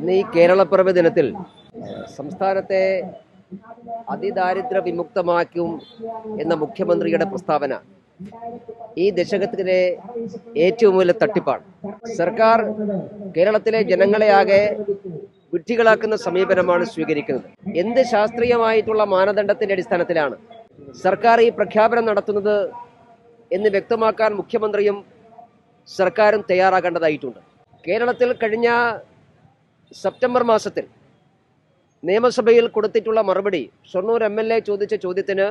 ഇന്ന് ഈ കേരളപ്പിറവി ദിനത്തിൽ സംസ്ഥാനത്തെ അതിദാരിദ്ര്യ വിമുക്തമാക്കും എന്ന മുഖ്യമന്ത്രിയുടെ പ്രസ്താവന ഈ ദശകത്തിലെ ഏറ്റവും വലിയ തട്ടിപ്പാണ്. സർക്കാർ കേരളത്തിലെ ജനങ്ങളെ ആകെ വിഡ്ഢികളാക്കുന്ന സമീപനമാണ് സ്വീകരിക്കുന്നത്. എന്ത് ശാസ്ത്രീയമായിട്ടുള്ള മാനദണ്ഡത്തിന്റെ അടിസ്ഥാനത്തിലാണ് സർക്കാർ ഈ പ്രഖ്യാപനം നടത്തുന്നത് എന്ന് വ്യക്തമാക്കാൻ മുഖ്യമന്ത്രിയും സർക്കാരും തയ്യാറാകേണ്ടതായിട്ടുണ്ട്. കേരളത്തിൽ കഴിഞ്ഞ സെപ്റ്റംബർ മാസത്തിൽ നിയമസഭയിൽ കൊടുത്തിട്ടുള്ള മറുപടി ഷൊർണൂർ എം എൽ എ ചോദിച്ച ചോദ്യത്തിന്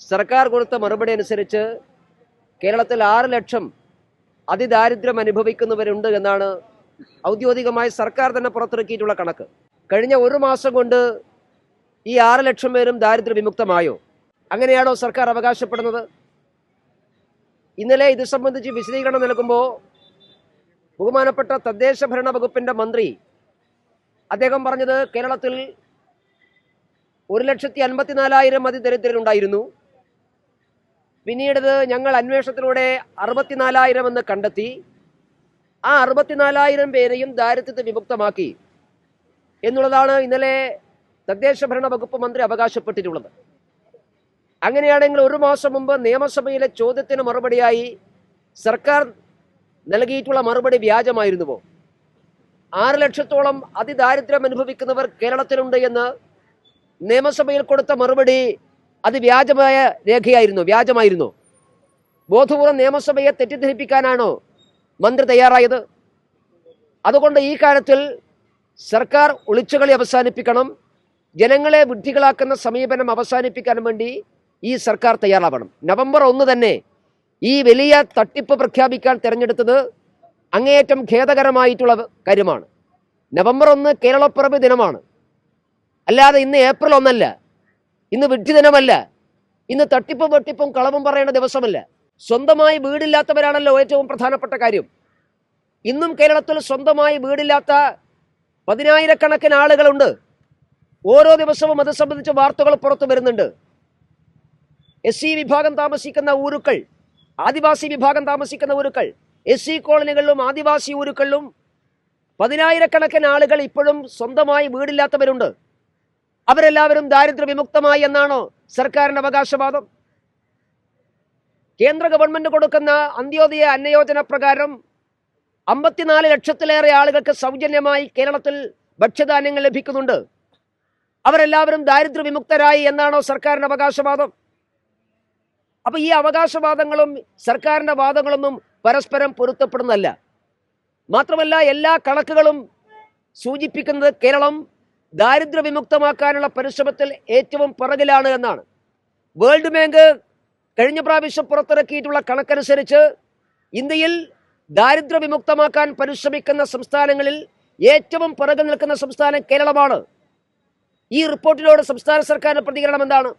സർക്കാർ കൊടുത്ത മറുപടി അനുസരിച്ച് കേരളത്തിൽ ആറ് ലക്ഷം അതിദാരിദ്ര്യം അനുഭവിക്കുന്നവരുണ്ട് എന്നാണ് ഔദ്യോഗികമായി സർക്കാർ തന്നെ പുറത്തിറക്കിയിട്ടുള്ള കണക്ക്. കഴിഞ്ഞ ഒരു മാസം കൊണ്ട് ഈ ആറ് ലക്ഷം പേരും ദാരിദ്ര്യ വിമുക്തമായോ അങ്ങനെയാണോ സർക്കാർ അവകാശപ്പെടുന്നത്? ഇന്നലെ ഇത് സംബന്ധിച്ച് വിശദീകരണം നൽകുമ്പോൾ ബഹുമാനപ്പെട്ട തദ്ദേശ ഭരണ വകുപ്പിന്റെ മന്ത്രി അദ്ദേഹം പറഞ്ഞത് കേരളത്തിൽ ഒരു ലക്ഷത്തി അൻപത്തിനാലായിരം അതിദരിദ്രരുണ്ടായിരുന്നു. പിന്നീട് ഞങ്ങൾ അന്വേഷണത്തിലൂടെ അറുപത്തിനാലായിരം എന്ന് കണ്ടെത്തി. ആ അറുപത്തിനാലായിരം പേരെയും ദാരിദ്ര്യത്തെ വിമുക്തമാക്കി എന്നുള്ളതാണ് ഇന്നലെ തദ്ദേശ ഭരണ വകുപ്പ് മന്ത്രി അവകാശപ്പെട്ടിട്ടുള്ളത്. അങ്ങനെയാണെങ്കിൽ ഒരു മാസം മുമ്പ് നിയമസഭയിലെ ചോദ്യത്തിന് മറുപടിയായി സർക്കാർ നൽകിയിട്ടുള്ള മറുപടി വ്യാജമായിരുന്നുവോ? ആറ് ലക്ഷത്തോളം അതിദാരിദ്ര്യം അനുഭവിക്കുന്നവർ കേരളത്തിലുണ്ട് എന്ന് നിയമസഭയിൽ കൊടുത്ത മറുപടി അത് വ്യാജമായ രേഖയായിരുന്നു വ്യാജമായിരുന്നു. ബോധപൂർവം നിയമസഭയെ തെറ്റിദ്ധരിപ്പിക്കാനാണോ മന്ത്രി തയ്യാറായത്? അതുകൊണ്ട് ഈ കാര്യത്തിൽ സർക്കാർ ഒളിച്ചുകളി അവസാനിപ്പിക്കണം ജനങ്ങളെ വിഡ്ഢികളാക്കുന്ന സമീപനം അവസാനിപ്പിക്കാൻ വേണ്ടി ഈ സർക്കാർ തയ്യാറാവണം. നവംബർ ഒന്ന് തന്നെ ഈ വലിയ തട്ടിപ്പ് പ്രഖ്യാപിക്കാൻ തിരഞ്ഞെടുത്തത് അങ്ങേയറ്റം ഖേദകരമായിട്ടുള്ള കാര്യമാണ്. നവംബർ ഒന്ന് കേരളപ്പിറവി ദിനമാണ്. അല്ലാതെ ഇന്ന് ഏപ്രിൽ ഒന്നല്ല. ഇന്ന് വിഡ്ഢി ദിനമല്ല. ഇന്ന് തട്ടിപ്പും വെട്ടിപ്പും കളവും പറയേണ്ട ദിവസമല്ല. സ്വന്തമായി വീടില്ലാത്തവരാണല്ലോ ഏറ്റവും പ്രധാനപ്പെട്ട കാര്യം. ഇന്നും കേരളത്തിൽ സ്വന്തമായി വീടില്ലാത്ത പതിനായിരക്കണക്കിന് ആളുകളുണ്ട്. ഓരോ ദിവസവും അത് സംബന്ധിച്ച് വാർത്തകൾ പുറത്തു വരുന്നുണ്ട്. എസ് വിഭാഗം താമസിക്കുന്ന ഊരുക്കൾ ആദിവാസി വിഭാഗം താമസിക്കുന്ന ഊരുക്കൾ എസ് സി കോളനികളിലും ആദിവാസി ഊരുക്കളിലും പതിനായിരക്കണക്കിന് ആളുകൾ ഇപ്പോഴും സ്വന്തമായി വീടില്ലാത്തവരുണ്ട്. അവരെല്ലാവരും ദാരിദ്ര്യ വിമുക്തമായി എന്നാണോ സർക്കാരിന്റെ അവകാശവാദം? കേന്ദ്ര ഗവൺമെന്റ് കൊടുക്കുന്ന അന്ത്യോദയ അന്നയോജന പ്രകാരം അമ്പത്തിനാല് ലക്ഷത്തിലേറെ ആളുകൾക്ക് സൗജന്യമായി കേരളത്തിൽ ഭക്ഷ്യധാന്യങ്ങൾ ലഭിക്കുന്നുണ്ട്. അവരെല്ലാവരും ദാരിദ്ര്യ വിമുക്തരായി എന്നാണോ സർക്കാരിന്റെ അവകാശവാദം? അപ്പൊ ഈ അവകാശവാദങ്ങളും സർക്കാരിന്റെ വാദങ്ങളൊന്നും പരസ്പരം പൊരുത്തപ്പെടുന്നതല്ല. മാത്രമല്ല എല്ലാ കണക്കുകളും സൂചിപ്പിക്കുന്നത് കേരളം ദാരിദ്ര്യ വിമുക്തമാക്കാനുള്ള പരിശ്രമത്തിൽ ഏറ്റവും പിറകിലാണ് എന്നാണ്. വേൾഡ് ബാങ്ക് കഴിഞ്ഞ പ്രാവശ്യം പുറത്തിറക്കിയിട്ടുള്ള കണക്കനുസരിച്ച് ഇന്ത്യയിൽ ദാരിദ്ര്യ വിമുക്തമാക്കാൻ പരിശ്രമിക്കുന്ന സംസ്ഥാനങ്ങളിൽ ഏറ്റവും പിറകിൽ നിൽക്കുന്ന സംസ്ഥാനം കേരളമാണ്. ഈ റിപ്പോർട്ടിനോട് സംസ്ഥാന സർക്കാരിന്റെ പ്രതികരണം എന്താണ്?